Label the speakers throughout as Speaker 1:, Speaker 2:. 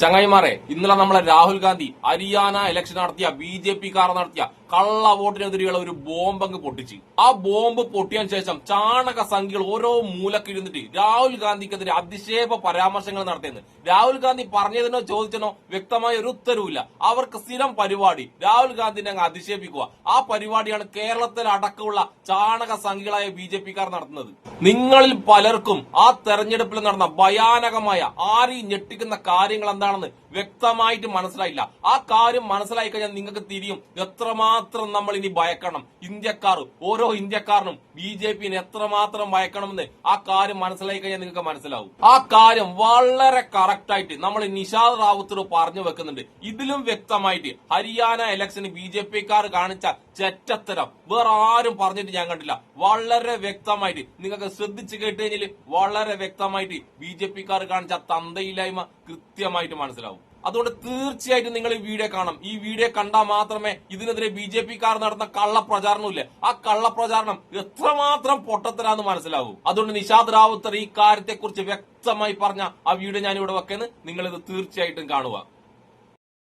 Speaker 1: ചങ്ങായിമാരെ ഇന്നലെ നമ്മളെ രാഹുൽ ഗാന്ധി ഹരിയാന ഇലക്ഷൻ നടത്തിയ ബി ജെ പി കാർ നടത്തിയ കള്ള വോട്ടിനെതിരെയുള്ള ഒരു ബോംബ് അങ്ങ് പൊട്ടിച്ച്. ആ ബോംബ് പൊട്ടിയ ശേഷം ചാണക സംഖ്യകൾ ഓരോ മൂലക്കിരുന്നിട്ട് രാഹുൽ ഗാന്ധിക്കെതിരെ അധിക്ഷേപ പരാമർശങ്ങൾ നടത്തിയെന്ന്. രാഹുൽ ഗാന്ധി പറഞ്ഞതിനോ ചോദിച്ചതിനോ വ്യക്തമായ ഒരു ഉത്തരവില്ല അവർക്ക് സ്ഥിരം പരിപാടി. രാഹുൽ ഗാന്ധിനെ അങ്ങ് അധിക്ഷേപിക്കുക ആ പരിപാടിയാണ് കേരളത്തിൽ അടക്കമുള്ള ചാണക സംഖ്യകളായ ബി ജെ പിക്കാർ നടത്തുന്നത്. നിങ്ങളിൽ പലർക്കും ആ തെരഞ്ഞെടുപ്പിൽ നടന്ന ഭയാനകമായ ആരി ഞെട്ടിക്കുന്ന കാര്യങ്ങൾ എന്താണെന്ന് വ്യക്തമായിട്ട് മനസ്സിലായില്ല. ആ കാര്യം മനസ്സിലായി കഴിഞ്ഞാൽ നിങ്ങൾക്ക് തിരിയും. എത്രമാത്രം നമ്മൾ ഇനി ഭയക്കണം. ഇന്ത്യക്കാർ ഓരോ ഇന്ത്യക്കാരനും ബി ജെ പിന് എത്രമാത്രം ഭയക്കണമെന്ന് ആ കാര്യം മനസ്സിലായി കഴിഞ്ഞാൽ നിങ്ങൾക്ക് മനസ്സിലാവും. ആ കാര്യം വളരെ കറക്റ്റ് ആയിട്ട് നമ്മൾ നിഷാദ് റാവുത്തർ പറഞ്ഞു വെക്കുന്നുണ്ട്. ഇതിലും വ്യക്തമായിട്ട് ഹരിയാന ഇലക്ഷന് ബി ജെ പിക്കാർ കാണിച്ച ചെറ്റത്തരം വേറെ ആരും പറഞ്ഞിട്ട് ഞാൻ കണ്ടില്ല. വളരെ വ്യക്തമായിട്ട് നിങ്ങൾക്ക് ശ്രദ്ധിച്ചു കേട്ട് കഴിഞ്ഞാൽ വളരെ വ്യക്തമായിട്ട് ബി ജെ പിക്കാർ കാണിച്ച തന്തയില്ലായ്മ കൃത്യമായിട്ട് മനസ്സിലാവും. അതുകൊണ്ട് തീർച്ചയായിട്ടും നിങ്ങൾ ഈ വീഡിയോ കാണണം. ഈ വീഡിയോ കണ്ടാൽ മാത്രമേ ഇതിനെതിരെ ബി ജെ പിക്കാർ നടന്ന കള്ളപ്രചാരണമില്ല ആ കള്ളപ്രചാരണം എത്രമാത്രം പൊട്ടത്തരാന്ന് മനസ്സിലാവും. അതുകൊണ്ട് നിഷാദ് റാവുത്തർ ഈ കാര്യത്തെക്കുറിച്ച് വ്യക്തമായി പറഞ്ഞ ആ വീഡിയോ ഞാൻ ഇവിടെ വെക്കുന്നത് നിങ്ങൾ ഇത് തീർച്ചയായിട്ടും കാണുക.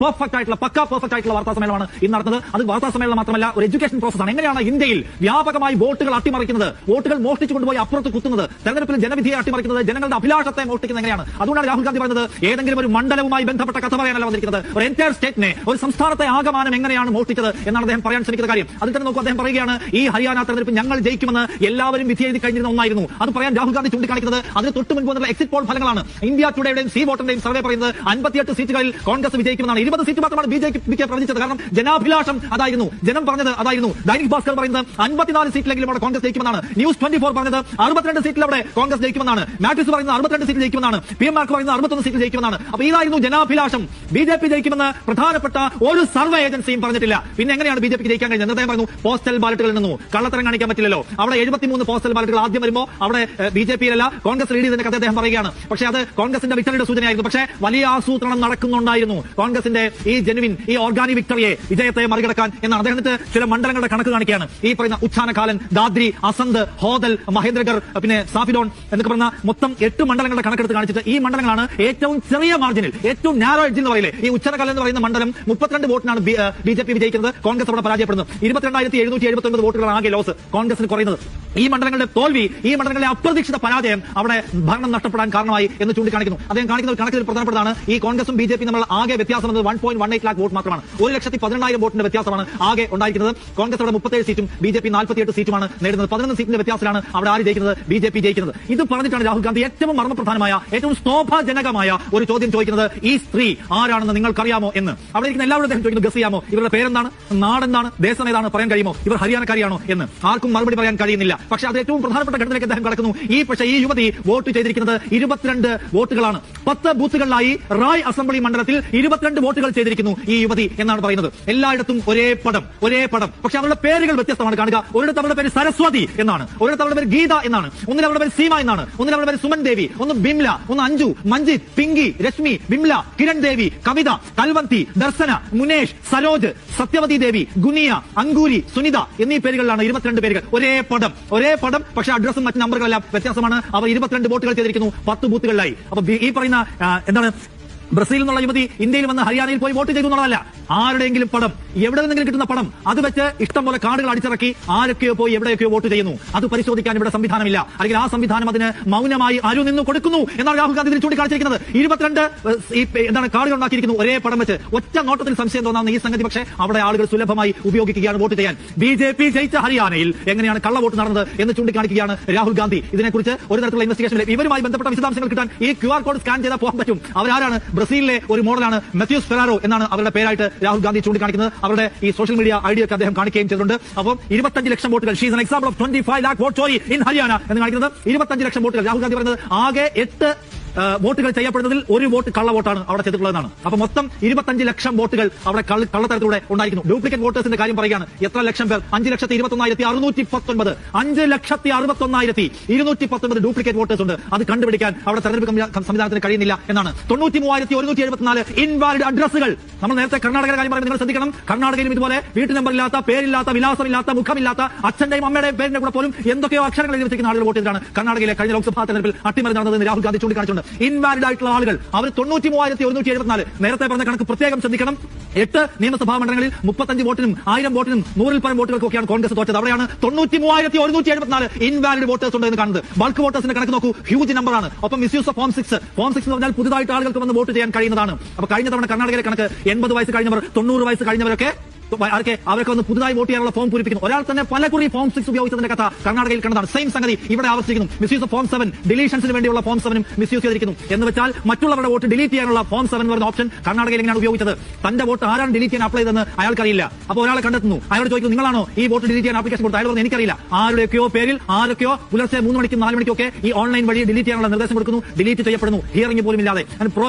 Speaker 2: പെർഫെക്റ്റ് ആയിട്ടുള്ള പക്ക പെർഫെക്റ്റ് ആയിട്ടുള്ള വാർത്താ സമ്മേളനമാണ് ഇന്ന് നടന്നത്. അത് വാർത്താ സമ്മേളനം മാത്രമല്ല ഒരു എഡ്യൂക്കേഷൻ പ്രോസസ് ആണ്. എങ്ങനെയാണ് ഇന്ത്യയിൽ വ്യാപകമായി വോട്ടുകൾ അട്ടിമറിക്കുന്നത്? വോട്ടുകൾ മോഷ്ടിച്ചു കൊണ്ടുപോയി അപ്പുറത്ത് കുത്തുന്നത്. തെരഞ്ഞെടുപ്പിൽ ജനവിധിയെ അട്ടിമറിക്കുന്നത് ജനങ്ങളുടെ അഭിലാഷത്തെ മോഷ്ടിക്കുന്നത് എങ്ങനെയാണ്? അതുകൊണ്ടാണ് രാഹുൽ ഗാന്ധി പറയുന്നത് ഏതെങ്കിലും ഒരു മണ്ഡലവുമായി ബന്ധപ്പെട്ട കഥ പറയാനല്ല വന്നിരിക്കുന്നത്. ഒരു എന്റയർ സ്റ്റേറ്റിനെ ഒരു സംസ്ഥാനത്തെ ആകമാനം എങ്ങനെയാണ് മോഷ്ടിച്ചത് എന്നാണ് അദ്ദേഹം പറയാൻ ശ്രമിക്കുന്ന കാര്യം. അതിൽ തന്നെ നോക്കൂ അദ്ദേഹം പറയുകയാണ് ഈ ഹരിയാന തെരഞ്ഞെടുപ്പ് ഞങ്ങൾ ജയിക്കുമെന്ന് എല്ലാവരും വിധി എഴുതി കഴിഞ്ഞിരുന്ന ഒന്നായിരുന്നു. അത് പറയാൻ രാഹുൽ ഗാന്ധി ചൂണ്ടിക്കാണിക്കുന്നത് അതിന് തൊട്ട് മുൻപ് എക്സിറ്റ് പോൾ ഫലങ്ങളാണ്. ഇന്ത്യ ടുഡേയുടെയും സി വോട്ടിന്റെയും സർവേ പറയുന്നത് അൻപത്തിയെട്ട് സീറ്റുകളിൽ കോൺഗ്രസ് വിജയിക്കുമെന്നാണ്. ഇരുപത് സീറ്റ് മാത്രമാണ് ബി ജെ പിക്ക് പ്രവചിച്ചത്. കാരണം ജനാഭിലാഷം അതായിരുന്നു. ജനം പറഞ്ഞത് അതായിരുന്നു. ദൈനിക് ഭാസ്കർ പറയുന്നത് അൻപത്തിനാല് സീറ്റിലെങ്കിലും അവിടെ കോൺഗ്രസ് ജയിക്കുമെന്നാണ്. ന്യൂസ് ട്വന്റി ഫോർ പറഞ്ഞത് അറുപത്തിരണ്ട് സീറ്റിൽ അവിടെ കോൺഗ്രസ് ജയിക്കുമെന്നാണ്. മാറ്റിസ് പറയുന്നത് അറുപത്തിരണ്ട് സീറ്റ് ജയിക്കുമെന്നാണ്. പി എം മാർക്ക് പറയുന്നത് അറുപത്തൊന്ന് സീറ്റ് ജയിക്കുമെന്നാണ്. അപ്പൊ ഇതായിരുന്നു ജനാഭിലാഷം. ബി ജെ പി ജയിക്കുമെന്ന് പ്രധാനപ്പെട്ട ഒരു സർവേ ഏജൻസിയും പറഞ്ഞിട്ടില്ല. പിന്നെ എങ്ങനെയാണ് ബി ജെ പിക്ക് ജയിക്കാൻ കഴിഞ്ഞത് അദ്ദേഹം പറഞ്ഞു പോസ്റ്റൽ ബാലറ്റുകളിൽ നിന്നു കള്ളത്തരം കാണിക്കാൻ പറ്റില്ലല്ലോ. അവിടെ എഴുപത്തിമൂന്ന് പോസ്റ്റൽ ബാലറ്റുകൾ ആദ്യം വരുമ്പോൾ അവിടെ ബി ജെ പിയിലല്ല കോൺഗ്രസ് ലീഡ് ചെയ്തതിന്റെ കഥ അദ്ദേഹം പറയുകയാണ്. പക്ഷേ അത് കോൺഗ്രസിന്റെ വിക്ടറിയുടെ സൂചനയായിരുന്നു. പക്ഷേ വലിയ ആസൂത്രണം നടക്കുന്നുണ്ടായിരുന്നു. കോൺഗ്രസിന്റെ ഈ ജെനുവിൻ ഈ ഓർഗാനിക് വിക്ടറിയെ വിജയത്തെ മറികടക്കാൻ എന്നാണ് അദ്ദേഹത്തിന് ചില മണ്ഡലങ്ങളുടെ കണക്ക് കാണിക്കുകയാണ്. ഈ പറയുന്ന ഉച്ചാനകാലൻ ദാദ്രി അസന്ത് ഹോദൽ മഹേന്ദ്രഗർ പിന്നെ സാഫിഡോൺ എന്നൊക്കെ പറഞ്ഞ മൊത്തം എട്ട് മണ്ഡലങ്ങളുടെ കണക്കെടുത്ത് കാണിച്ചിട്ട് ഈ മണ്ഡലങ്ങളാണ് ഏറ്റവും ചെറിയ മാർജിനിൽ ഏറ്റവും നാരോ എഡ്ജ് എന്ന് പറയില്ലേ? ഈ ഉച്ചനകാലം എന്ന് പറയുന്ന മണ്ഡലം മുപ്പത്തിരണ്ട് വോട്ടിനാണ് ബി ജെ പി വിജയിക്കുന്നത്. കോൺഗ്രസ് അവിടെ പരാജയപ്പെടുന്നത് ഇരുപത്തിരണ്ടായിരത്തി എഴുന്നൂറ്റി എഴുപത്തി വോട്ടുകളാണ് ആകെ ലോസ് കോൺഗ്രസിന് കുറയുന്നത്. ഈ മണ്ഡലങ്ങളുടെ തോൽവി ഈ മണ്ഡലങ്ങളുടെ അപ്രതീക്ഷിത പരാജയം അവിടെ ഭരണം നഷ്ടപ്പെടാൻ കാരണമായി എന്ന് ചൂണ്ടിക്കാണിക്കുന്നു. അദ്ദേഹം കാണിക്കുന്ന ഒരു കണക്കിൽ പ്രധാനപ്പെട്ടതാണ്. ഈ കോൺഗ്രസും ബി ജെ പി തമ്മിലുള്ള ആകെ വ്യത്യാസം എന്നത് one point one eight lakh vote മാത്രമാണ്. ഒരു ലക്ഷത്തി പതിനെണ്ണായിരം വോട്ടിന്റെ വ്യത്യാസമാണ് ആകെ ഉണ്ടായിരിക്കുന്നത്. കോൺഗ്രസ് അവിടെ മുപ്പത്തേഴ് സീറ്റും ബി ജെ പി നാൽപ്പത്തിയെട്ട് സീറ്റുമാണ് നേടുന്നത്. പതിനൊന്ന് സീറ്റിന്റെ വ്യത്യാസത്തിലാണ് അവിടെ ആര് ജയിക്കുന്നത്? ബി ജെ പി ജയിക്കുന്നത്. ഇത് പറഞ്ഞിട്ടാണ് രാഹുൽ ഗാന്ധി ഏറ്റവും മർമ്മപ്രധാനമായ ഏറ്റവും സ്തോഭജനകമായ ഒരു ചോദ്യം ചോദിക്കുന്നത് ഈ സ്ത്രീ ആരാണെന്ന് നിങ്ങൾക്കറിയാമോ എന്ന്? അവിടെ ഇരിക്കുന്ന എല്ലാവരും ചോദിക്കുന്നു ഗസ് ചെയ്യാമോ? ഇവരുടെ പേരെന്താണ്? നാടെന്താണ്? ദേശം ഏതാണ്? പറയാൻ കഴിയുമോ? ഇവർ ഹരിയാനക്കാരിയാണോ എന്ന്. ആർക്കും മറുപടി പറയാൻ കഴിയുന്നില്ല. പക്ഷേ അത് ഏറ്റവും പ്രധാനപ്പെട്ട ഘട്ടത്തിലേക്ക് അദ്ദേഹം കടക്കുന്നു. ഈ പക്ഷേ ഈ യുവതി വോട്ട് ചെയ്തിരിക്കുന്നത് ഇരുപത്തിരണ്ട് വോട്ടുകളാണ്. പത്ത് ബൂത്തുകളിലായി റായ് അസംബ്ലി മണ്ഡലത്തിൽ ഇരുപത്തിരണ്ട് വോട്ടുകൾ ചെയ്തിരിക്കുന്നു ഈ യുവതി എന്നാണ് പറയുന്നത്. എല്ലായിടത്തും ഒരേ പടം ഒരേ പടം. പക്ഷെ അവരുടെ പേരുകൾ വ്യത്യസ്തമാണ്. കാണുക ഒരിടത്ത് അവരുടെ പേര് സരസ്വതി എന്നാണ്. ഒരിടത്ത് അവരുടെ പേര് ഗീത എന്നാണ്. ഒന്നിൽ അവരുടെ പേര് സീമ എന്നാണ്. ഒന്നിൽ അവരുടെ പേര് സുമൻ ദേവി. ഒന്ന് ബിംല ഒന്ന് അഞ്ജു മഞ്ജിത് പിങ്കി രശ്മി ബിംല കിരൺ ദേവി കവിത കൽവന്തി ദർശന മുനേഷ് സരോജ് സത്യവതി ദേവി ഗുനിയ അങ്കൂരി സുനിത എന്നീ പേരുകളിലാണ് ഇരുപത്തിരണ്ട് പേരുകൾ. ഒരേ പടം ഒരേ പടം പക്ഷെ അഡ്രസ്സും മറ്റ് നമ്പറുകളെല്ലാം വ്യത്യാസമാണ്. അവർ ഇരുപത്തിരണ്ട് വോട്ടുകൾ ചെയ്തിരിക്കുന്നു പത്ത് ബൂത്തുകളിലായി. അപ്പൊ ഈ പറയുന്ന എന്താണ് ബ്രസീലിൽ നിന്നുള്ള യുവതി ഇന്ത്യയിൽ വന്ന് ഹരിയാനയിൽ പോയി വോട്ട് ചെയ്തു എന്നുള്ളതല്ല. ആരുടെയെങ്കിലും പടം എവിടെ നിന്നെങ്കിലും കിട്ടുന്ന പണം അത് വെച്ച് ഇഷ്ടം പോലെ കാർഡുകൾ അടിച്ചിറക്കി ആരൊക്കെയോ പോയി എവിടെയൊക്കെയോ വോട്ട് ചെയ്യുന്നു. അത് പരിശോധിക്കാൻ ഇവിടെ സംവിധാനമില്ല. അല്ലെങ്കിൽ ആ സംവിധാനം അതിന് മൗനമായി ആരും നിന്ന് കൊടുക്കുന്നു എന്നാണ് രാഹുൽ ഗാന്ധി ചൂണ്ടിക്കാണിച്ചിരിക്കുന്നത്. ഇരുപത്തിരണ്ട് എന്താണ് കാർഡുകൾ ഉണ്ടാക്കിയിരിക്കുന്നു ഒരേ പടം വെച്ച്. ഒറ്റ നോട്ടത്തിൽ സംശയം തോന്നാവുന്ന ഈ സംഗതി പക്ഷേ അവിടെ ആളുകൾ സുലഭമായി ഉപയോഗിക്കുകയാണ് വോട്ട് ചെയ്യാൻ. ബി ജെ പി ജയിച്ച ഹരിയാനയിൽ എങ്ങനെയാണ് കള്ള വോട്ട് നടന്നത് എന്ന് ചൂണ്ടിക്കാണിക്കുകയാണ് രാഹുൽ ഗാന്ധി. ഇതിനെക്കുറിച്ച് ഒരു തരത്തിലുള്ള ഇൻവെസ്റ്റിഗേഷൻ ഇവരുമായി ബന്ധപ്പെട്ട വിശദാംശങ്ങൾ കിട്ടാൻ ഈ ക്യു ആർ കോഡ് സ്കാൻ ചെയ്താൽ പോകാൻ പറ്റും. അവരാരാണ് ബ്രസീലിലെ ഒരു മോഡലാണ് മെത്യൂസ് ഫെറാറോ എന്നാണ് അവരുടെ പേരായിട്ട് രാഹുൽ ഗാന്ധി ചൂണ്ടിക്കാണിക്കുന്നത്. അവരുടെ ഈ സോഷ്യൽ മീഡിയ ഐഡിയ ഒക്കെ അദ്ദേഹം കാണിക്കുകയും ചെയ്തിട്ടുണ്ട്. അപ്പം ഇരുപത്തഞ്ച് ലക്ഷം വോട്ടുകൾ she's an example of twenty five lakh vote sorry in Haryana എന്ന് കാണിക്കുന്നത്. ഇരുപത്തഞ്ച് ലക്ഷം വോട്ടുകൾ. രാഹുൽ ഗാന്ധി പറയുന്നത് ആകെ എട്ട് വോട്ടുകൾ ചെയ്യപ്പെടുന്നതിൽ ഒരു വോട്ട് കള്ള വോട്ടാണ് അവിടെ ചെയ്തിട്ടുള്ളതെന്നാണ്. അപ്പൊ മൊത്തം ഇരുപത്തഞ്ച് ലക്ഷം വോട്ടുകൾ അവിടെ കള്ള- കള്ളത്തരത്തിലൂടെ ഉണ്ടായിരിക്കുന്നു. ഡ്യൂപ്ലിക്കേറ്റ് വോട്ടേഴ്സിന്റെ കാര്യം പറയുകയാണ്. എത്ര ലക്ഷം പേർ? അഞ്ച് ലക്ഷത്തി ഇരുപത്തൊന്നായിരത്തി അറുന്നൂറ്റി പത്തൊൻപത് അഞ്ച് ലക്ഷത്തി അറുപത്തൊന്നായിരത്തി ഇരുന്നൂറ്റി പത്തൊൻപത് ഡ്യൂപ്ലിക്കേറ്റ് വോട്ടേഴ്സ് ഉണ്ട് അത് കണ്ടുപിടിക്കാൻ അവിടെ തെരഞ്ഞെടുപ്പ് സംവിധാനത്തിന് കഴിയുന്നില്ല എന്നാണ്. തൊണ്ണൂറ്റി മൂവായിരത്തി ഒരുന്നൂറ്റി എഴുപത്തിനാല് ഇൻവാലിഡ് അഡ്രസ്സുകൾ നമ്മൾ നേരത്തെ കർണാടക കാര്യം പറയുന്നത് നിങ്ങൾ ശ്രദ്ധിക്കണം. കർണാടകയിലും ഇതുപോലെ വീട്ടു നമ്പർ ഇല്ലാത്ത പേരില്ലാത്ത വിലാസമില്ലാത്ത മുഖമില്ലാത്ത അച്ഛന്റെയും അമ്മയുടെയും പേരിന്റെ കൂടെ പോലും എന്തൊക്കെയോ അക്ഷരങ്ങൾ എഴുതിയിരിക്കുന്ന ആളുകൾ വോട്ട് ചെയ്തിട്ടാണ് കർണാടകയിലെ കഴിഞ്ഞ ലോക്സഭാ തെരഞ്ഞെടുപ്പിൽ അട്ടിമറി നടന്നതെന്ന് രാഹുൽ ഗാന്ധി ചൂണ്ടിക്കാണിച്ചിട്ടുണ്ട്. ഇൻവാലിഡ് ആയിട്ടുള്ള ആളുകൾ. അവർ തൊണ്ണൂറ്റി മൂവായിരത്തി ഒരുന്നൂറ്റി എഴുപത്തിനാല് നേരത്തെ പറഞ്ഞ കണക്ക് പ്രത്യേകം ശ്രദ്ധിക്കണം. എട്ട് നിയമസഭാ മണ്ഡലങ്ങളിൽ മുപ്പത്തഞ്ച് വോട്ടിനും ആയിരം വോട്ടിനും നൂറിൽ പരം വോട്ടുകൾക്കൊക്കെയാണ് കോൺഗ്രസ് തോറ്റത്. അവിടെയാണ് തൊണ്ണൂറ്റി മൂവായിരത്തി ഒരുന്നൂറ്റി എഴുപത്തിനാല് ഇൻവാലിഡ് വോട്ടേഴ്സ് ഉണ്ട് എന്ന് കാണുന്നത്. ബൾക്ക് വോട്ടേഴ്സിന്റെ കണക്ക് നോക്കൂ. ഹ്യൂജ് നമ്പറാണ്. ഒപ്പം misuse of form six. Form six എന്ന് പറഞ്ഞാൽ പുതുതായിട്ട് ആളുകൾക്ക് വന്ന് വോട്ട് ചെയ്യാൻ കഴിയുന്നതാണ്. അപ്പൊ കഴിഞ്ഞ തവണ കർണാടകയിലെ കണക്ക് എൺപത് വയസ്സ് കഴിഞ്ഞവർ തൊണ്ണൂറ് വയസ്സ് കഴിഞ്ഞവരൊക്കെ ആരൊക്കെ? അവരൊക്കെ വന്ന് പുതുതായി വോട്ട് ചെയ്യാനുള്ള ഫോം പൂരിപ്പിക്കുന്നു. ഒരാൾ തന്നെ പല കുറി ഫോം സിക്സ് ഉപയോഗിച്ചതിന്റെ കഥ കർണാടകയിൽ കണ്ടതാണ്. സെയിം സംഗതി ഇവിടെ ആവർത്തിക്കുന്നു. മിസ്യൂസ് ഫോം സെവൻ ഡിലീഷൻസിന് വേണ്ടിയുള്ള ഫോം സെവനും മിസ്യൂസ് ചെയ്തിരിക്കുന്നു. എന്ന് വെച്ചാൽ മറ്റുള്ളവരുടെ വോട്ട് ഡിലീറ്റ് ചെയ്യാനുള്ള ഫോം സെവൻ പറയുന്ന ഓപ്ഷൻ കർണാടകയിൽ എങ്ങനെയാണ് ഉപയോഗിച്ചത്? തന്റെ വോട്ട് ആരാണ് ഡിലീറ്റ് ചെയ്യാൻ അപ്ലൈ ചെയ്തെന്ന് അയാൾക്കറിയില്ല. അപ്പോൾ ഒരാളെ കണ്ടെത്തുന്നു. അയാളോട് ചോദിക്കുന്നു നിങ്ങളാണോ ഈ വോട്ട് ഡിലീറ്റ് ചെയ്യാൻ ആപ്ലിക്കേഷൻ കൊടുത്തത്? അയാൾ പറഞ്ഞു എനിക്കറിയില്ല. ആരുടെയൊക്കെയോ പേരിൽ ആരൊക്കെയോ പുലർച്ചെ മൂന്ന് മണിക്കും നാല് മണിക്കൊക്കെ ഈ ഓൺലൈൻ വഴി ഡിലീറ്റ് ചെയ്യാനുള്ള നിർദ്ദേശം കൊടുക്കുന്നു. ഡിലീറ്റ് ചെയ്യപ്പെടുന്നു. ഹിയറിംഗ് പോലും ഇല്ലാതെ.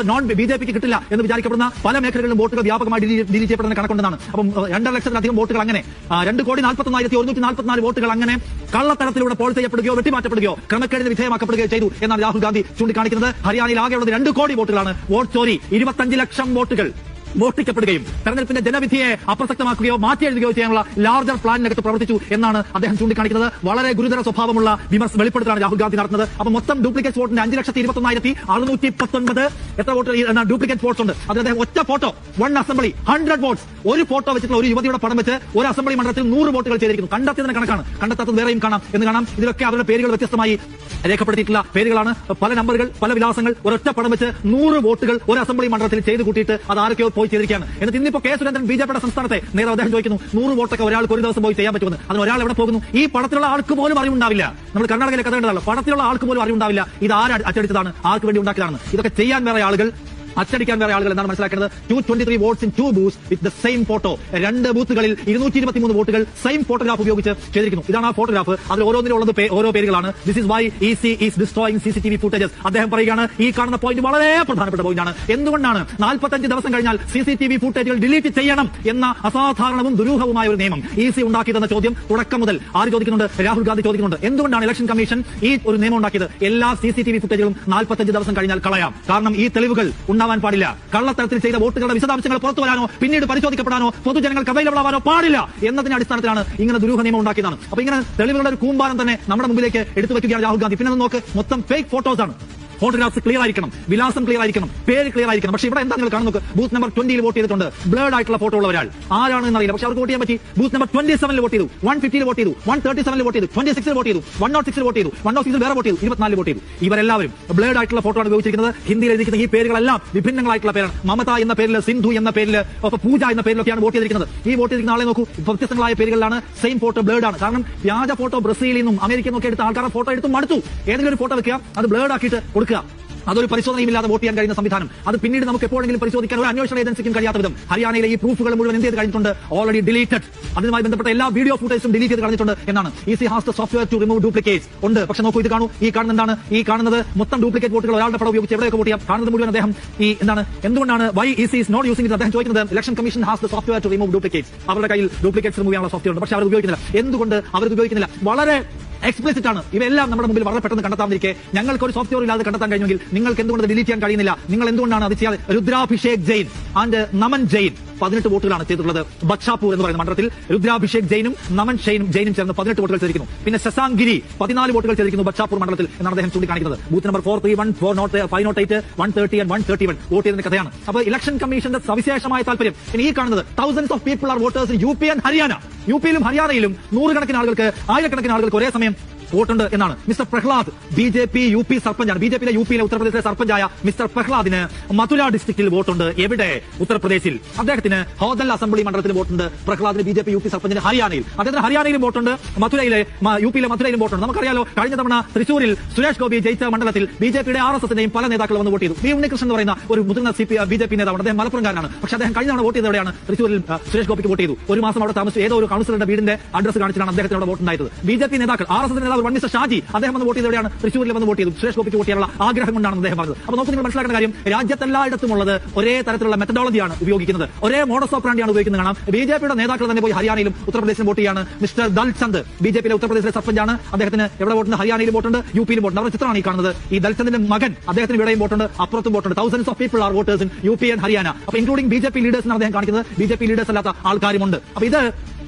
Speaker 2: നോൺ ബി ജെ പിക്ക് കിട്ടില്ല എന്ന് വിചാരിക്കപ്പെടുന്ന പല മേഖലകളിലും വോട്ടുകൾ വ്യാപകമായി ഡിലീറ്റ് ചെയ്യപ്പെടുന്ന കണക്കുണ്ടെന്നാണ്. അപ്പം രണ്ടര ലക്ഷത്തിലധികം വോട്ടുകൾ അങ്ങനെ രണ്ട് കോടി നാൽപ്പത്തൊന്നായിരത്തി ഒരുന്നൂറ്റി നാൽപ്പത്തിനാല് വോട്ടുകൾ അങ്ങനെ കള്ളത്തരത്തിലൂടെ പോൾ ചെയ്യപ്പെടുകയോ വെട്ടിമാറ്റപ്പെടുകയോ ക്രമക്കേടിന് വിധേയമാക്കപ്പെടുകയോ ചെയ്തു എന്നാണ് രാഹുൽ ഗാന്ധി ചൂണ്ടിക്കാണിക്കുന്നത്. ഹരിയാനയിൽ ആകെയുള്ളത് രണ്ട് കോടി വോട്ടുകളാണ്. വോട്ട് ചോരി ഇരുപത്തഞ്ച് ലക്ഷം വോട്ടുകൾ. മോഷ്ടിക്കപ്പെടുകയും തെരഞ്ഞെടുപ്പിന്റെ ജനവിധിയെ അപ്രസക്തമാക്കുകയോ മാറ്റി എഴുതുകയോ ചെയ്യാനുള്ള ലാർജർ പ്ലാനിനകത്ത് പ്രവർത്തിച്ചു എന്നാണ് അദ്ദേഹം ചൂണ്ടിക്കാണിക്കുന്നത്. വളരെ ഗുരുതര സ്വഭാവമുള്ള വിമർശ വെളിപ്പെടുത്തലാണ് രാഹുൽ ഗാന്ധി നടത്തുന്നത്. അപ്പൊ മൊത്തം ഡ്യൂപ്ലിക്കേറ്റ് വോട്ടിന്റെ അഞ്ച് ലക്ഷത്തി ഇരുപത്തൊന്നായിരത്തി അറുന്നൂറ്റി പത്തൊൻപത് എത്ര വോട്ട് ഡ്യൂപ്ലിക്കേറ്റ് വോട്ട്സ് ഉണ്ട്. അതിൽ അദ്ദേഹം ഒറ്റ photo one assembly hundred votes ഒരു ഫോട്ടോ വെച്ചിട്ടുള്ള ഒരു യുവതിയുടെ പടം വെച്ച് ഒരു അസംബ്ലി മണ്ഡലത്തിൽ നൂറ് വോട്ടുകൾ ചെയ്തിരിക്കുന്നു. കണ്ടെത്തിയതിന് കണക്കാണ്. കണ്ടെത്താത്തത് വേറെയും കാണാം. എന്ന് കാണാം. ഇതിലൊക്കെ അവരുടെ പേരുകൾ വ്യത്യസ്തമായി രേഖപ്പെടുത്തിയിട്ടുള്ള പേരുകളാണ്. പല നമ്പറുകൾ പല വിലാസങ്ങൾ. ഒരൊറ്റ പടം വെച്ച് നൂറ് വോട്ടുകൾ ഒരു അസംബ്ലി മണ്ഡലത്തിൽ ചെയ്ത് കൂട്ടിയിട്ട് അത് ആരൊക്കെയോ പോയി ചെയ്തിരിക്കുകയാണ്. എന്നിട്ട് ഇന്നിപ്പോ കെ സുരേന്ദ്രൻ ബി ജെ പിയുടെ സംസ്ഥാനത്തെ നേതാവ് അദ്ദേഹം ചോദിക്കുന്നു നൂറ് വോട്ടൊക്കെ ഒരാൾക്ക് ഒരു ദിവസം പോയി ചെയ്യാൻ പറ്റുമെന്ന്. അതിന് ഒരാൾ എവിടെ പോകുന്നു? ഈ പടത്തിലുള്ള ആൾക്ക് പോലും അറിവുണ്ടാവില്ല. നമ്മൾ കർണാടകയിലെ കഥ കണ്ടതല്ലോ. പടത്തിലുള്ള ആൾക്ക് പോലും അറിവുണ്ടാവില്ല. ഇത് ആര് അച്ചടിച്ചതാണ്? ആർക്ക് വേണ്ടി ഉണ്ടാക്കിയതാണ്? ഇതൊക്കെ ചെയ്യാൻ വേറെ ആളുകൾ അച്ചടിക്കാൻ വേറെ ആളുകൾ എന്നാണ് മനസ്സിലാക്കുന്നത് two twenty three votes in two booths with the same photo രണ്ട് ബൂത്തുകളിൽ ഇരുന്നൂറ്റി ഇരുപത്തി മൂന്ന് വോട്ടുകൾ സെയിം ഫോട്ടോഗ്രാഫ് ഉപയോഗിച്ച് ചെയ്തിരിക്കുന്നു. ഇതാണ് ആ ഫോട്ടോഗ്രാഫ് അതിൽ ഓരോന്നിലുള്ളത് പേ- ഓരോ പേരുകളാണ്. This is why E C is destroying C C T V footages അദ്ദേഹം പറയുകയാണ് ഈ കാണുന്ന പോയിന്റ് വളരെ പ്രധാനപ്പെട്ട പോയിന്റാണ് എന്തുകൊണ്ടാണ് നാൽപ്പത്തഞ്ച് ദിവസം കഴിഞ്ഞാൽ സി സി ടി വി ഫുട്ടേജുകൾ ഡിലീറ്റ് ചെയ്യണം എന്ന അസാധാരണവും ദുരൂഹവുമായ ഒരു നിയമം ഇ സി ഉണ്ടാക്കി തന്ന ചോദ്യം തുടക്കം മുതൽ ആര് ചോദിക്കുന്നുണ്ട്? രാഹുൽ ഗാന്ധി ചോദിക്കുന്നുണ്ട്. എന്തുകൊണ്ടാണ് ഇലക്ഷൻ കമ്മീഷൻ ഈ ഒരു നിയമം ഉണ്ടാക്കിയത്? എല്ലാ സി സി ടി വി ഫുട്ടേജുകളും നാൽപ്പത്തഞ്ച് ദിവസം കഴിഞ്ഞാൽ കളയാം. കാരണം ഈ തെളിവുകൾ ഉണ്ടാവാൻ പാടില്ല. കള്ളത്തരത്തിൽ ചെയ്ത വോട്ടുകളുടെ വിശദാംശങ്ങൾ പുറത്തു വരാനോ പിന്നീട് പരിശോധിക്കപ്പെടാനോ പൊതുജനങ്ങൾക്ക് അവൈലബിൾ ആവാനോ പാടില്ല എന്നതിന്റെ അടിസ്ഥാനത്തിലാണ് ഇങ്ങനെ ദുരൂഹ നിയമം ഉണ്ടാക്കിയതാണ്. അപ്പൊ ഇങ്ങനെ തെളിവുകളുടെ ഒരു കൂമ്പാരം തന്നെ നമ്മുടെ മുമ്പിലേക്ക് എടുത്തു വെക്കുകയാണ് രാഹുൽ ഗാന്ധി. പിന്നെ നോക്ക് മൊത്തം ഫേക്ക് ഫോട്ടോസ് ആണ്. ഫോട്ടോഗ്രാഫ്സ് ക്ലിയർ ആയിരിക്കണം. വിലാസം ക്ലിയർ ആയിരിക്കണം. പേര് ക്ലിയർ ആയിരിക്കണം. പക്ഷേ ഇവിടെ എന്താ നിങ്ങൾ കാണുന്നത്? ബൂത്ത് നമ്പർ ട്വന്റിയിൽ വോട്ട് ചെയ്തിട്ടുണ്ട്. ബ്ലേഡ് ആയിട്ടുള്ള ഫോട്ടോ ഉള്ള ഒരാൾ. ആരാണെന്ന് അറിയില്ല. പക്ഷേ അവർക്ക് വോട്ട് ചെയ്യാൻ പറ്റി? ബൂത്ത് നമ്പർ ട്വന്റി സെവനിൽ വോട്ട് ചെയ്തു. വൺ ഫിഫ്റ്റിയിൽ വോട്ട് ചെയ്തു. വൺ തേർട്ടി സെവനിൽ വോട്ട് ചെയ്തു. ട്വന്റി സിക്സിൽ വോട്ട് ചെയ്തു. വൺ നോട്ട് സിക്സിൽ വോട്ട് ചെയ്തു. വൺ നോട്ട് സിക്സിൽ വേറെ വോട്ട് ചെയ്തു. ഇരുപത്തിനാല് വോട്ട് ചെയ്തു. ഇവരെല്ലാവരും ബ്ലേഡ് ആയിട്ടുള്ള ഫോട്ടോ ആണ് ഉപയോഗിച്ചിരിക്കുന്നത്. ഹിന്ദിയിൽ എഴുതിയിരിക്കുന്ന ഈ പേരുകളെല്ലാം വിഭിന്നങ്ങളായിട്ടുള്ള പേരാണ്. മമത എന്ന പേരിൽ സിന്ധു എന്ന പേരിൽ പൂജ എന്ന പേരിലൊക്കെയാണ് വോട്ട് ചെയ്തിരിക്കുന്നത്. ഈ വോട്ട് ചെയ്തിരിക്കുന്ന ആളെ നോക്കൂ. വ്യത്യസ്തങ്ങളായ പേരുകളിലാണ്. സെയിം ഫോട്ടോ ബ്ലേഡ് ആണ്. കാരണം വ്യാജ ഫോട്ടോ ബ്രസീലിൽ നിന്നും അമേരിക്കയിൽ നിന്നൊക്കെ എടുത്ത ആൾക്കാരുടെ ഫോട്ടോ എടുത്തും മടുത്തു. ഏതെങ്കിലും ഒരു ഫോട്ടോ വെക്കുക. അത് ബ്ലേഡ് ആക്കിയിട്ട് അതൊരു പരിശോധനയുമില്ലാതെ വോട്ട് ചെയ്യാൻ കഴിയുന്ന സംവിധാനം. അത് പിന്നീട് നമുക്ക് എപ്പോഴെങ്കിലും പരിശോധിക്കാൻ ഒരു അന്വേഷണ ഏജൻസിക്കും കഴിയാത്ത വിധം. ഹരിയാനയിലെ ഈ പ്രൂഫുകൾ മുഴുവൻ എന്ത് ചെയ്ത് കഴിഞ്ഞിട്ടുണ്ട്? ഓൾറെഡി ഡിലീറ്റഡ് അതുമായി ബന്ധപ്പെട്ട എല്ലാ വീഡിയോ ഫുട്ടേജും ഡിലീറ്റ് ചെയ്ത് കഴിഞ്ഞിട്ടുണ്ട് എന്നാണ്. EC has the software to remove duplicates ഉണ്ട്. പക്ഷെ നോക്കൂ ഇത് കാണൂ. ഈ കാണുന്ന എന്താണ്? ഈ കാണുന്നത് മൊത്തം ഡ്യൂപ്ലിക്കേറ്റ് വോട്ടുകൾ ഒരാളുടെ പടം ഉപയോഗിച്ച് എവിടെയൊക്കെ വോട്ട് ചെയ്യാം? കാണുന്നത് മുഴുവൻ അദ്ദേഹം ഈ എന്താണ്? എന്തുകൊണ്ടാണ് why EC is not using അദ്ദേഹം ചോദിക്കുന്നത് election commission has the software to remove duplicates അവരുടെ കയ്യിൽ ഡ്യൂപ്ലിക്കേറ്റ്സ് റിമൂവ് ചെയ്യാനുള്ള സോഫ്റ്റ്വെയർ ഉണ്ട്. പക്ഷെ അവർ ഉപയോഗിക്കുന്നില്ല. എന്തുകൊണ്ട് അവർ ഉപയോഗിക്കുന്നില്ല? വളരെ എക്സ്പ്ലിസിറ്റ് ആണ്. ഇവയെല്ലാം നമ്മുടെ മുമ്പിൽ വളരെ പെട്ടെന്ന് കണ്ടെത്താതിരിക്കെ ഞങ്ങൾക്ക് ഒരു സോഫ്റ്റ്വെയർ ഇല്ലാതെ കണ്ടെത്താൻ കഴിഞ്ഞെങ്കിൽ നിങ്ങൾക്ക് എന്തുകൊണ്ട് ഡിലീറ്റ് ചെയ്യാൻ കഴിയുന്നില്ല? നിങ്ങൾ എന്തുകൊണ്ടാണ് അത് ചെയ്യാതെ? രുദ്രാഭിഷേക് ജെയിൻ ആൻഡ് നമൻ ജെയിൻ. പതിനെട്ട് വോട്ടുകളാണ് ചെയ്തിട്ടുള്ളത്. ബക്ഷാപൂർ എന്ന് പറയുന്ന മണ്ഡലത്തിൽ രുദ്രാഭിഷേക് ജെയിനും നമൻ ഷെയിനും ജെയിനും ചേർന്ന് പതിനെട്ട് വോട്ടുകൾ ചെയ്തിരിക്കുന്നു. പിന്നെ സസാംഗിരി പതിനാല് വോട്ടുകൾ ചെയ്തിരിക്കുന്നു ബക്ഷാപൂർ മണ്ഡലത്തിൽ എന്നാണ് അദ്ദേഹം ചൂണ്ടിക്കാണിക്കുന്നത്. Booth number four three one four note five note eight one thirty and one thirty one vote ചെയ്തതിന്റെ കഥയാണ്. അപ്പോൾ ഇലക്ഷൻ കമ്മീഷന്റെ സവിശേഷമായ താല്പര്യം ഈ കാണുന്നത് thousands of people are voters U P and Haryana U പിയിലും ഹരിയാനയിലും നൂറുകണക്കിന് ആളുകൾക്ക് ആയിരക്കണക്കിന് ആളുകൾക്ക് ഒരേ സമയം വോട്ടുണ്ട് എന്നാണ് mister Prahlad. B J P U P സർപ്പഞ്ചാണ് B J പിയിലെ യു പിയിലെ ഉത്തർപ്രദേശിലെ സർപ്പഞ്ചായ മിസ്റ്റർ പ്രഹ്ലാദിന് മഥുര ഡിസ്ട്രിക്റ്റിൽ വോട്ടുണ്ട്. എവിടെ? ഉത്തർപ്രദേശിൽ. അദ്ദേഹത്തിന് ഹോദൽ അസംബ്ലി മണ്ഡലത്തിൽ വോട്ടുണ്ട്. പ്രഹ്ലാദിന് B J P U P സർപ്പഞ്ചിന് ഹരിയാനയിൽ. അദ്ദേഹത്തിന് ഹരിയാനയിലും വോട്ടുണ്ട്. മഥുരയിലെ യു പിയിലെ മഥുരയിലും വോട്ടുണ്ട്. നമുക്കറിയാലോ കഴിഞ്ഞ തവണ തൃശൂരിൽ സുരേഷ് ഗോപി ജയിച്ച മണ്ഡലത്തിൽ ബി ജെ പിയുടെ ആർ എസ് എസിന്റെയും പല നേതാക്കൾ വന്ന് വോട്ട് ചെയ്തു. വി ഉണ്ണികൃഷ്ണൻ എന്ന് പറയുന്ന ഒരു മുതിർന്ന C P B J P നേതാവാണ്. അദ്ദേഹം മലപ്പുറംകാരനാണ്. പക്ഷേ അദ്ദേഹം കഴിഞ്ഞ തവണ വോട്ട് ചെയ്തവിടെയാണ് തൃശൂരിൽ സുരേഷ് ഗോപിക്ക് വോട്ട് ചെയ്തു. ഒരു മാസം അവിടെ താമസിച്ചു. ഏതോ ഒരു കൗൺസിലറുടെ വീടിന്റെ അഡ്രസ് കാണിച്ചാണ് അദ്ദേഹത്തിന് വോട്ട് ഉണ്ടായത്. ബി ജെ പി നേതാക്കൾ ആർ എസ് എസ് നേതാവ് വൺ മിസ്റ്റർ ഷാജി അദ്ദേഹം വന്ന് വോട്ട് ചെയ്ത് തൃശ്ശൂരിൽ വന്ന് വോട്ട് ചെയ്തു. സുരേഷ് ഗോപിക്ക് വോട്ട് ചെയ്യാനുള്ള ആഗ്രഹം കൊണ്ടാണ് അദ്ദേഹം പറഞ്ഞത്. അപ്പോൾ നോക്കൂ നിങ്ങൾ മനസ്സിലാക്കേണ്ട കാര്യം രാജ്യത്തെല്ലായിടത്തും ഉള്ളത് ഒരേ തരത്തിലുള്ള മെത്തഡോളജിയാണ് ഉപയോഗിക്കുന്നത്. ഒരേ മോഡസ് ഓപ്പറാണ്ടിയാണ് ഉപയോഗിക്കുന്നത് കാണാം. ബി ജെ പിയുടെ നേതാക്കൾ തന്നെ പോയി ഹരിയാനയിലും ഉത്തർപ്രദേശിലും വോട്ട് ചെയ്യാണ്. മിസ്റ്റർ ദൽചന്ദ് ബി ജെ പിയിലെ ഉത്തർപ്രദേശിലെ സർപഞ്ചാണ്. അദ്ദേഹത്തിന് എവിടെ വോട്ടുണ്ട്? ഹരിയാനയിലും വോട്ടുണ്ട് യു പിയിലും വോട്ടുണ്ട്. അവരുടെ ചിത്രമാണ് ഈ കാണുന്നത്. ഈ ദൽചന്ദിന്റെ മകൻ അദ്ദേഹത്തിന് ഇവിടെയും വോട്ടുണ്ട് അപ്പുറത്തും വോട്ടുണ്ട്. Thousands of people are voters in U P and Haryana അപ്പൊ including B J P leaders അദ്ദേഹം കാണിക്കുന്നത്. ബി ജെ പി ലീഡേഴ്സ് അല്ലാത്ത ആൾക്കാരുമുണ്ട്. അപ്പൊ ഇത്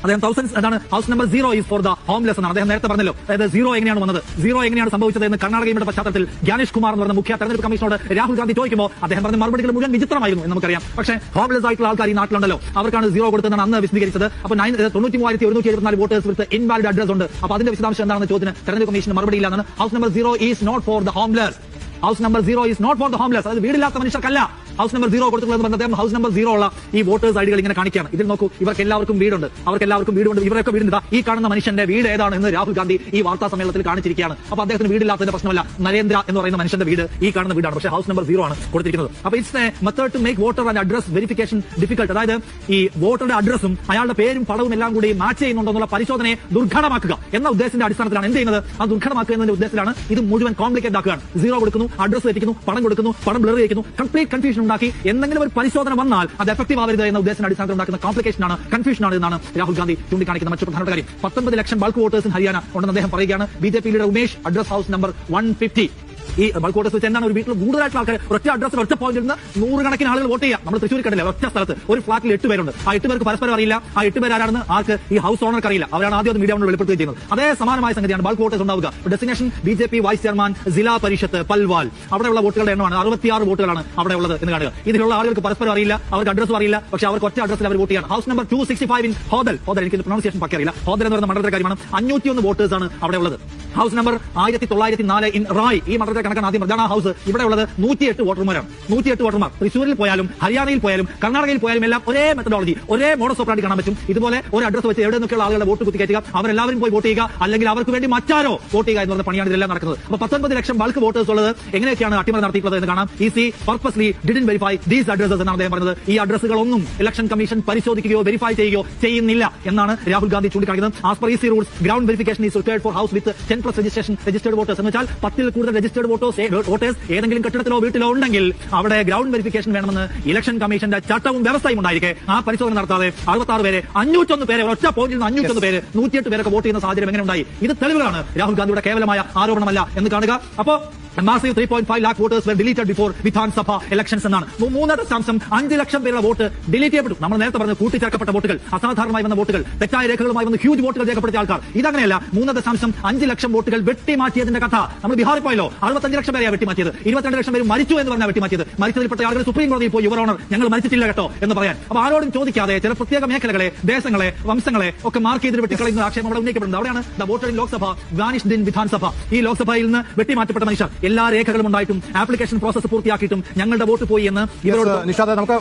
Speaker 2: അദ്ദേഹം തൗസൻഡ് എന്താണ് house number zero is for the homeless എന്നാണ്. അദ്ദേഹം നേരത്തെ പറഞ്ഞല്ലോ. അതായത് സീറോ എങ്ങനെയാണ് വന്നത്? സീറോ എങ്ങനെയാണ് സംഭവിച്ചത് എന്ന് കർണാടകയുടെ പശ്ചാത്തലത്തിൽ ജ്ഞാനേഷ് കുമാർ എന്ന് പറഞ്ഞ മുഖ്യ തെരഞ്ഞെടുപ്പ് കമ്മീഷനോട് രാഹുൽ ഗാന്ധി ചോദിക്കുമ്പോൾ അദ്ദേഹം പറഞ്ഞ മറുപടികൾ മുഴുവൻ വിചിത്രമായിരുന്നു എന്ന് നമുക്കറിയാം. പക്ഷേ ഹോംലെസ് ആയിട്ടുള്ള ആൾക്കാർ ഈ നാട്ടിലുണ്ടല്ലോ. അവർക്കാണ് സീറോ കൊടുത്തതെന്നാണ് അന്ന് വിശദീകരിച്ചത്. അപ്പോൾ നയൻ തൊണ്ണൂറ്റി മൂവായിരത്തി ഒരുന്നൂറ്റി എഴുപത്തിനാല് വോട്ടേഴ്സ് വിത്ത് ഇൻവാലിഡ് അഡ്രസ് ഉണ്ട്. അപ്പോൾ അതിന്റെ വിശദാംശം എന്താണെന്ന് ചോദ്യത്തിന് തെരഞ്ഞെടുപ്പ് കമ്മീഷൻ മറുപടി ഇല്ലാന്നാണ് house number zero is not for the homeless house number zero is not for the homeless അത് വീടില്ലാത്ത മനുഷ്യർക്കല്ല. ഹൗസ് നമ്പർ സീറോ കൊടുത്തിട്ടുള്ളത് പറഞ്ഞ അദ്ദേഹം ഹൗസ് നമ്പർ സീറോ ഉള്ള ഈ വോട്ടേഴ്സ് ഐഡികൾ ഇങ്ങനെ കാണിക്കുകയാണ്. ഇതിൽ നോക്കൂ ഇവർക്ക് എല്ലാവർക്കും വീടുണ്ട്. അവർക്ക് എല്ലാവർക്കും വീടുണ്ട് ഇവരൊക്കെ വീടുണ്ട് ഈ കാണുന്ന മനുഷ്യന്റെ വീട് ഏതാണ് എന്ന് രാഹുൽ ഗാന്ധി ഈ വാർത്താ സമ്മേളനത്തിൽ കാണിച്ചിരിക്കുകയാണ്. അപ്പൊ അദ്ദേഹത്തിന് വീടില്ലാത്തതിന്റെ പ്രശ്നമല്ല. നരേന്ദ്ര എന്ന് പറയുന്ന മനുഷ്യന്റെ വീട് ഈ കാണുന്ന വീടാണ്. പക്ഷേ ഹൗസ് നമ്പർ സീറോ ആണ് കൊടുത്തിരിക്കുന്നത്. അപ്പൊ it's a method to make voter and address verification difficult അതായത് ഈ വോട്ടറുടെ അഡ്രസ്സും അയാളുടെ പേരും പടവും എല്ലാം കൂടി മാച്ച് ചെയ്യുന്നുണ്ടോ എന്നുള്ള പരിശോധനയെ ദുർഘടമാക്കുക എന്ന ഉദ്ദേശത്തിന്റെ അടിസ്ഥാനത്തിലാണ് എന്ത് ചെയ്യുന്നത്? ആ ദുർഘടമാക്കുക എന്നതിന്റെ ഉദ്ദേശത്തിലാണ് ഇത് മുഴുവൻ കോംപ്ലിക്കേറ്റ് ആക്കുകയാണ്. സീറോ കൊടുക്കുന്നു അഡ്രസ് എത്തിക്കുന്നു പണം കൊടുക്കുന്നു പണം ബ്ലർ ചെയ്യുന്നു കംപ്ലീറ്റ് കൺഫ്യൂഷൻ ഉണ്ടാക്കി എന്തെങ്കിലും ഒരു പരിശോധന വന്നാൽ അത് എഫക്റ്റീവ് ആവരുത് എന്ന ഉദ്ദേശം അടിസ്ഥാനത്തിൽ ഉണ്ടാക്കുന്ന കോംപ്ലിക്കേഷൻ ആണ് കൺഫ്യൂഷൻ ആണ് എന്നാണ് രാഹുൽ ഗാന്ധി ചൂണ്ടിക്കാണിക്കുന്ന മറ്റു പ്രധാനപ്പെട്ട കാര്യം. പത്തൊമ്പത് ലക്ഷം ബൾക്ക് വോട്ടേഴ്സ് ഹരിയാന ഉണ്ടെന്ന് അദ്ദേഹം പറയുകയാണ്. B J Umesh address house number one fifty ഈ ബൾക്ക് വോട്ടേഴ്സ് എന്താണ് ഒരു വീട്ടിൽ കൂടുതലായിട്ടുള്ള ആൾക്കാർ ഒറ്റ അഡ്രസ് ഒറ്റ പോയിന്റിൽ നിന്ന് നൂറുകണക്കിന് ആളുകൾ വോട്ട് ചെയ്യാം നമ്മൾ തൃശ്ശൂർ കണ്ടില്ല? ഒറ്റ സ്ഥലത്ത്. ഒരു ഫ്ലാറ്റിൽ എട്ട് പേരുണ്ട്. ആ എട്ട് പേർക്ക് പരസ്പരം അറിയില്ല. ആ എട്ട് പേര് ആരാണെന്ന് ആർക്ക് ഈ ഹൗസ് ഓണർക്ക് അറിയില്ല. അവരാണ് ആദ്യം അത് മീഡിയ കൊണ്ട് വെളിപ്പെടുത്തുകയും ചെയ്യുന്നത്. അതേ സമാനമായ സംഗതിയാണ് ബൾക്ക് വോട്ടേഴ്സ് ഉണ്ടാവുക. Destination B J P vice chairman Zila Parishad Palwal അവിടെയുള്ള വോട്ടുകളുടെ എണ്ണമാണ്. അറുപത്തിയാറ് വോട്ടുകളാണ് അവിടെ ഉള്ളത് എന്ന് കാണുക. ഇതിലുള്ള ആളുകൾക്ക് പരസ്പരം അറിയില്ല. അവർക്ക് അഡ്രസ്സും അറിയില്ല. പക്ഷെ അവർക്ക് ഒറ്റ അഡ്രസ്സിൽ അവർ വോട്ട് ചെയ്യണം. House number two sixty five in Hodal Hodal എനിക്ക് പ്രൊണൗൺസിയേഷൻ പക്ക അറിയില്ല. ഹോദൽ എന്ന് പറയുന്ന മണ്ഡലത്തിലെ കാര്യമാണ്. അഞ്ഞൂറ്റിയൊന്ന് വോട്ടേഴ്സ് ആണ് അവിടെ ഉള്ളത്. ഹൗസ് നമ്പർ ആയിരത്തി തൊള്ളായിരത്തി നാല് ഇൻ റായ് ഈ മണ്ഡലത്തെ കണക്കാണ് ആദ്യം പ്രധാന ഹൗസ് ഇവിടെ ഉള്ളത് നൂറ്റിയെട്ട് വോട്ടർമാരാണ് നൂറ്റിയെട്ട് വോട്ടർമാർ തൃശ്ശൂരിൽ പോയാലും ഹരിയാനയിൽ പോയാലും കർണാടകയിൽ പോയാലും എല്ലാം ഒരേ മെത്തഡോളജി ഒരേ മോഡസ് ഓപ്പറായിട്ട് കാണാൻ പറ്റും. ഇതുപോലെ ഒരു അഡ്രസ് വെച്ച് എവിടെ നിന്നൊക്കെയുള്ള ആളുകളുടെ വോട്ട് കുത്തിക്കയറ്റുക അവരെല്ലാവരും പോയി വോട്ട് ചെയ്യുക അല്ലെങ്കിൽ അവർക്ക് വേണ്ടി മറ്റാരോ വോട്ട് ചെയ്യുക എന്ന് പറഞ്ഞ പണിയാണ് ഇതെല്ലാം നടക്കുന്നത്. അപ്പൊ പത്തൊൻപത് ലക്ഷം ബൾക്ക് വോട്ടേഴ്സ് ഉള്ളത് എങ്ങനെയൊക്കെയാണ് അട്ടിമറി നടത്തിയിട്ടുള്ളത് എന്ന് കാണാം. E C purposely didn't verify these addresses എന്നാണ് അദ്ദേഹം പറഞ്ഞത്. ഈ അഡ്രസ്സുകളൊന്നും ഇലക്ഷൻ കമ്മീഷൻ പരിശോധിക്കുകയോ വെരിഫൈ ചെയ്യുകയോ ചെയ്യുന്നില്ല എന്നാണ് രാഹുൽ ഗാന്ധി ചൂണ്ടിക്കാണിക്കുന്നത്. As per E C rules ground verification is required for house with ten plus registration registered voters എന്ന് വെച്ചാൽ പത്തിൽ കൂടുതൽ രജിസ്റ്റേർഡ് വോട്ടേഴ്സ് ഏതെങ്കിലും കെട്ടിടത്തിലോ വീട്ടിലോ ഉണ്ടെങ്കിൽ അവിടെ ഗ്രൗണ്ട് വെരിഫിക്കേഷൻ വേണമെന്ന് ഇലക്ഷൻ കമ്മീഷന്റെ ചട്ടവും വ്യവസ്ഥയും ഉണ്ടായിരിക്കെ. ആ പരിശോധന നടത്താതെ അറുപത്തി ആറ് പേരെ അഞ്ഞൂറ്റൊന്ന് പേരെ ഒറ്റ പോയിന്റിൽ നിന്ന് അഞ്ഞൂറ്റൊന്ന് പേര് നൂറ്റിയെട്ട് പേരൊക്കെ വോട്ട് ചെയ്യുന്ന സാഹചര്യം എങ്ങനെ ഉണ്ടായി ഇത് തെളിവുകളാണ് രാഹുൽ ഗാന്ധിയുടെ കേവലമായ ആരോപണമല്ല എന്ന് കാണുക. അപ്പോ massive three point five lakh voters deleted before Vidhansabha elections എന്നാണ്. മൂന്ന് ദശാംശം അഞ്ച് ലക്ഷം പേരുടെ വോട്ട് ഡിലീറ്റ് ചെയ്യപ്പെട്ടു. നമ്മൾ നേരത്തെ പറഞ്ഞ കൂട്ടിച്ചേർക്കപ്പെട്ട വോട്ടുകൾ അസാധാരണമായി വന്ന വോട്ടുകൾ തെറ്റായ രേഖകളുമായി വന്ന ഹ്യൂജ് വോട്ടുകൾ രേഖപ്പെടുത്തിയ ആൾക്കാർ. ഇതങ്ങനെയല്ല മൂന്ന് ദശാംശം അഞ്ച് ലക്ഷം വോട്ടുകൾ വെട്ടിമാറ്റിയതിന്റെ കഥ. നമ്മൾ ബിഹാറിൽ പോയല്ലോ അറുപത്തഞ്ച് ലക്ഷം പേരെയാണ് വെട്ടിമാറ്റിയത്. ഇരുപത്തിരണ്ട് ലക്ഷം പേര് മരിച്ചു എന്ന് പറഞ്ഞാൽ വെട്ടിമാറ്റിയത്. മരിച്ചതിൽപ്പെട്ട ആളുകൾ സുപ്രീം കോടതിയിൽ പോയി യുവർ ഓണർ ഞങ്ങൾ മരിച്ചിട്ടില്ല കേട്ടോ എന്ന് പറയാൻ. അപ്പൊ ആരോടും ചോദിക്കാതെ ചില പ്രത്യേക മേഖലകളെ ദേശങ്ങളെ വംശങ്ങളെ ഒക്കെ മാർക്ക് ചെയ്ത് വെട്ടിക്കളയുന്ന ആക്ഷേപം അവിടെ ഉന്നയിക്കപ്പെടുന്നത് അവിടെയാണ് the voter in Loksabha vanish in Vidhansabha. ഈ ലോക്സഭയിൽ നിന്ന് വെട്ടിമാറ്റപ്പെട്ട മനുഷ്യർ എല്ലാ രേഖകളും ഉണ്ടായിട്ടും ആപ്ലിക്കേഷൻ പ്രോസസ് പൂർത്തിയാക്കിയിട്ടും ഞങ്ങളുടെ വോട്ട് പോയി എന്ന് ഇവരോട്
Speaker 3: നിഷാദ നമുക്ക്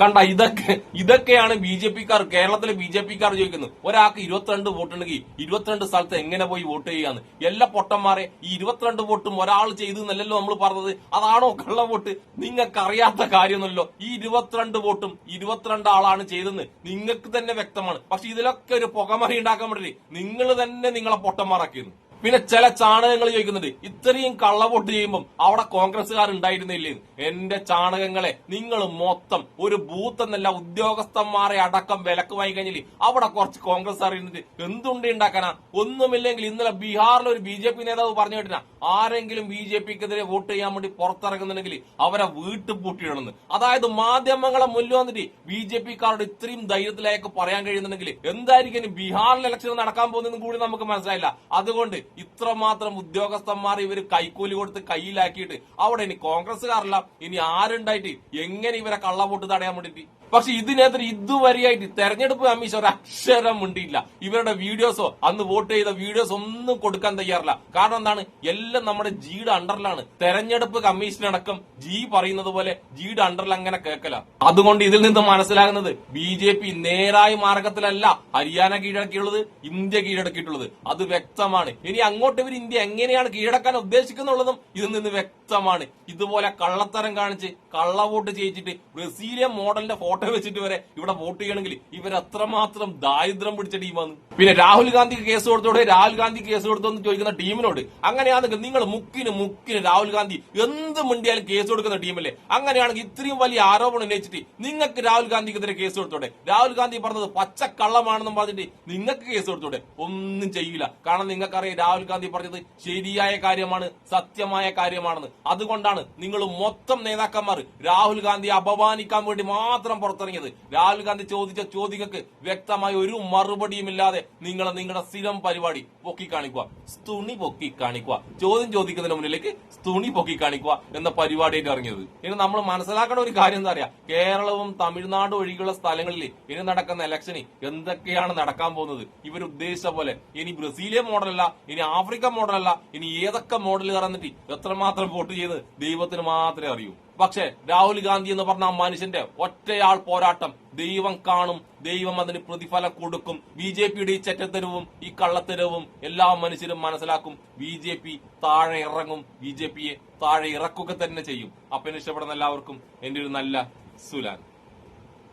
Speaker 1: കണ്ട ഇതൊക്കെ ഇതൊക്കെയാണ് ബി ജെ പിക്കാർ കേരളത്തിലെ ബി ജെ പിക്കാർ ചോദിക്കുന്നത്. ഒരാൾക്ക് ഇരുപത്തിരണ്ട് വോട്ടുണ്ടെങ്കിൽ ഇരുപത്തിരണ്ട് സ്ഥലത്ത് എങ്ങനെ പോയി വോട്ട് ചെയ്യാന്ന് എല്ലാ പൊട്ടന്മാരെ ഈ ഇരുപത്തിരണ്ട് വോട്ടും ഒരാൾ ചെയ്തു എന്നല്ലല്ലോ നമ്മൾ പറഞ്ഞത്. അതാണോ കള്ള വോട്ട്? നിങ്ങൾക്ക് അറിയാത്ത കാര്യമൊന്നുമല്ലോ ഈ ഇരുപത്തിരണ്ട് വോട്ടും ഇരുപത്തിരണ്ട് ആളാണ് ചെയ്തെന്ന് നിങ്ങൾക്ക് തന്നെ വ്യക്തമാണ്. പക്ഷെ ഇതിലൊക്കെ ഒരു പുകമറി ഉണ്ടാക്കാൻ വേണ്ടി നിങ്ങൾ തന്നെ നിങ്ങളെ പൊട്ടന്മാരാക്കിയിരുന്നു. പിന്നെ ചില ചാണകങ്ങൾ ചോദിക്കുന്നുണ്ട് ഇത്രയും കള്ളവോട്ട് ചെയ്യുമ്പോൾ അവിടെ കോൺഗ്രസ്സുകാർ ഉണ്ടായിരുന്നില്ലേ എന്റെ ചാണകങ്ങളെ നിങ്ങൾ മൊത്തം ഒരു ബൂത്ത് എന്നല്ല ഉദ്യോഗസ്ഥന്മാരെ അടക്കം വിലക്ക് വാങ്ങി കഴിഞ്ഞില്ലേ അവിടെ കുറച്ച് കോൺഗ്രസ്സുകാർ ഇരുന്നിട്ട് എന്തുണ്ട് ഉണ്ടാക്കാനാ? ഒന്നുമില്ലെങ്കിൽ ഇന്നലെ ബീഹാറിൽ ഒരു ബി ജെ പി നേതാവ് പറഞ്ഞു കേട്ടാ ആരെങ്കിലും ബി ജെ പിക്കെതിരെ വോട്ട് ചെയ്യാൻ വേണ്ടി പുറത്തിറങ്ങുന്നുണ്ടെങ്കിൽ അവരെ വീട്ടിൽ പൂട്ടിയിടുന്നത് അതായത് മാധ്യമങ്ങളെ മുന്നിൽ വന്നിട്ട് ബി ജെ പിക്കാരുടെ ഇത്രയും ധൈര്യത്തിലേക്ക് പറയാൻ കഴിയുന്നുണ്ടെങ്കിൽ എന്തായിരിക്കും ബീഹാറിൽ ഇലക്ഷൻ നടക്കാൻ പോകുന്നതെന്നും കൂടി നമുക്ക് മനസ്സിലായില്ല. അതുകൊണ്ട് ഇത്രമാത്രം ഉദ്യോഗസ്ഥന്മാർ ഇവർ കൈക്കൂലി കൊടുത്ത് കയ്യിലാക്കിയിട്ട് അവിടെ ഇനി കോൺഗ്രസ്സുകാരല്ല ഇനി ആരുണ്ടായിട്ട് എങ്ങനെ ഇവരെ കള്ളവോട്ട് തടയാൻ വേണ്ടിയിട്ട് പക്ഷെ ഇതിനെതിരെ ഇതുവരെയായിട്ട് തെരഞ്ഞെടുപ്പ് കമ്മീഷൻ ഒരു അക്ഷരം ഉണ്ടില്ല ഇവരുടെ വീഡിയോസോ അന്ന് വോട്ട് ചെയ്ത വീഡിയോസ് ഒന്നും കൊടുക്കാൻ തയ്യാറില്ല. കാരണം എന്താണ്? എല്ലാം നമ്മുടെ ജിയുടെ അണ്ടറിലാണ് തെരഞ്ഞെടുപ്പ് കമ്മീഷൻ അടക്കം ജി പറയുന്നത് പോലെ ജിയുടെ അണ്ടറിൽ അങ്ങനെ കേൾക്കല. അതുകൊണ്ട് ഇതിൽ നിന്ന് മനസ്സിലാകുന്നത് ബി ജെ പി നേരായ മാർഗത്തിലല്ല ഹരിയാന കീഴടക്കിയുള്ളത് ഇന്ത്യ കീഴടക്കിയിട്ടുള്ളത്. അത് വ്യക്തമാണ്. ഇനി അങ്ങോട്ട് ഇവർ ഇന്ത്യ എങ്ങനെയാണ് കീഴടക്കാൻ ഉദ്ദേശിക്കുന്നുള്ളതും ഇതിൽ നിന്ന് വ്യക്തമാണ്. ഇതുപോലെ കള്ളത്തരം കാണിച്ച് കള്ളവോട്ട് ചെയ്യിച്ചിട്ട് ബ്രസീലിയൻ മോഡലിന്റെ ഫോട്ടോ വെച്ചിട്ട് വരെ ഇവിടെ വോട്ട് ചെയ്യണമെങ്കിൽ ഇവർ അത്രമാത്രം ദാരിദ്ര്യം പിടിച്ച ടീമാണ്. പിന്നെ രാഹുൽ ഗാന്ധി കേസ് കൊടുത്തോടെ രാഹുൽ ഗാന്ധി കേസ് കൊടുത്തോന്ന് ചോദിക്കുന്ന ടീമിനോട് അങ്ങനെയാണെങ്കിൽ നിങ്ങൾ മുക്കിന് മുക്കിന് രാഹുൽ ഗാന്ധി എന്ത് മിണ്ടിയാലും കേസ് കൊടുക്കുന്ന ടീമല്ലേ? അങ്ങനെയാണെങ്കിൽ ഇത്രയും വലിയ ആരോപണം ഉന്നയിച്ചിട്ട് നിങ്ങൾക്ക് രാഹുൽ ഗാന്ധിക്കെതിരെ കേസ് കൊടുത്തോടെ? രാഹുൽ ഗാന്ധി പറഞ്ഞത് പച്ചക്കള്ളമാണെന്നും പറഞ്ഞിട്ട് നിങ്ങൾക്ക് കേസ് കൊടുത്തോടെ? ഒന്നും ചെയ്യില്ല കാരണം നിങ്ങൾക്കറിയാം രാഹുൽ ഗാന്ധി പറഞ്ഞത് ശരിയായ കാര്യമാണ് സത്യമായ കാര്യമാണെന്ന്. അതുകൊണ്ടാണ് നിങ്ങൾ മൊത്തം നേതാക്കന്മാർ രാഹുൽ ഗാന്ധിയെ അപമാനിക്കാൻ വേണ്ടി മാത്രം പുറത്തിറങ്ങിയത്. രാഹുൽ ഗാന്ധി ചോദിച്ച ചോദ്യങ്ങൾക്ക് വ്യക്തമായ ഒരു മറുപടിയും ഇല്ലാതെ നിങ്ങൾ നിങ്ങളുടെ സ്ഥിരം പരിപാടി പൊക്കി കാണിക്കുക സ്തുണി പൊക്കി കാണിക്കുക ചോദ്യം ചോദിക്കുന്നതിന് മുന്നിലേക്ക് സ്തുണി പൊക്കി കാണിക്കുക എന്ന പരിപാടിയായിട്ട് ഇറങ്ങിയത്. ഇനി നമ്മൾ മനസ്സിലാക്കേണ്ട ഒരു കാര്യം എന്താ പറയാ കേരളവും തമിഴ്നാടും ഒഴികെയുള്ള സ്ഥലങ്ങളിൽ ഇനി നടക്കുന്ന ഇലക്ഷന് എന്തൊക്കെയാണ് നടക്കാൻ പോകുന്നത്? ഇവർ ഉദ്ദേശിച്ച പോലെ ഇനി ബ്രസീലിയൻ മോഡലല്ല ഇനി ആഫ്രിക്കൻ മോഡലല്ല ഇനി ഏതൊക്കെ മോഡൽ കറന്നിട്ട് എത്രമാത്രം വോട്ട് ചെയ്ത് ദൈവത്തിന് മാത്രമേ അറിയൂ. പക്ഷേ രാഹുൽ ഗാന്ധി എന്ന് പറഞ്ഞ ആ മനുഷ്യന്റെ ഒറ്റയാൾ പോരാട്ടം ദൈവം കാണും ദൈവം അതിന് പ്രതിഫലം കൊടുക്കും. ബി ജെ പിയുടെ ഈ ചെറ്റത്തരവും ഈ കള്ളത്തരവും എല്ലാ മനുഷ്യരും മനസ്സിലാക്കും. ബി ജെ പി താഴെ ഇറങ്ങും ബി ജെ പിയെ താഴെ ഇറക്കുക തന്നെ ചെയ്യും. അപ്പൊ ഇഷ്ടപ്പെടുന്ന എല്ലാവർക്കും എന്റെ ഒരു നല്ല സുലാൻ.